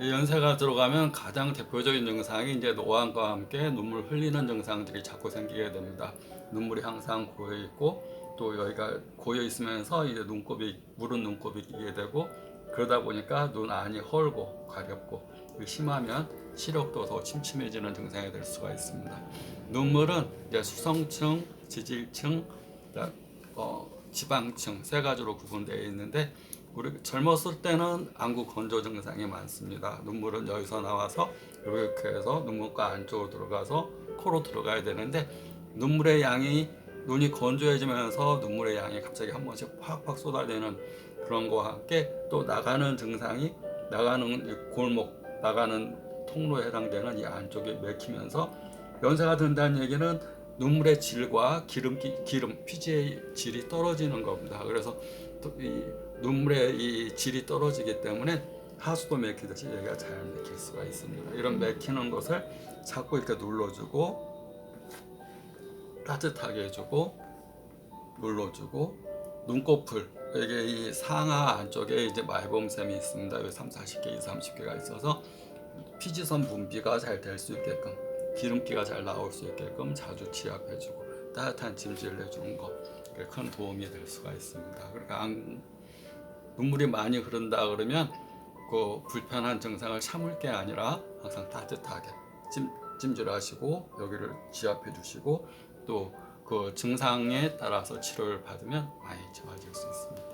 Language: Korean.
이 연세가 들어가면 가장 대표적인 증상이 이제 노안과 함께 눈물 흘리는 증상들이 자꾸 생기게 됩니다. 눈물이 항상 고여 있고 또 여기가 고여 있으면서 이제 눈곱이 물은 눈곱이 끼게 되고 그러다 보니까 눈 안이 헐고 가렵고 심하면 시력도 더 침침해지는 증상이 될 수가 있습니다. 눈물은 이제 수성층, 지질층, 어, 지방층 세 가지로 구분되어 있는데 우리 젊었을 때는 안구 건조 증상이 많습니다. 눈물은 여기서 나와서 이렇게 해서 눈목과 안쪽으로 들어가서 코로 들어가야 되는데 눈물의 양이 눈이 건조해지면서 눈물의 양이 갑자기 한 번씩 팍팍 쏟아지는 그런 거와 함께 또 나가는 증상이 나가는 이 골목 나가는 통로에 해당되는 이 안쪽이 맥히면서 연세가 든다는 얘기는 눈물의 질과 기름기 기름 피지의 질이 떨어지는 겁니다. 그래서 또이 눈물의 이 질이 떨어지기 때문에 하수도 맥히듯이 여기가 잘 맥힐 수가 있습니다. 이런 맥히는 것을 자꾸 이렇게 눌러주고 따뜻하게 해주고 눌러주고 눈꺼풀 이게 이 상하 안쪽에 이제 말봄샘이 있습니다. 여기 3, 40개, 2, 30개가 있어서 피지선 분비가 잘 될 수 있게끔 기름기가 잘 나올 수 있게끔 자주 지압해주고 따뜻한 찜질을 해주는 거 그게 큰 도움이 될 수가 있습니다. 그러니까 안, 눈물이 많이 흐른다 그러면 그 불편한 증상을 참을 게 아니라 항상 따뜻하게 찜, 찜질하시고 여기를 지압해 주시고 또 그 증상에 따라서 치료를 받으면 많이 좋아질 수 있습니다.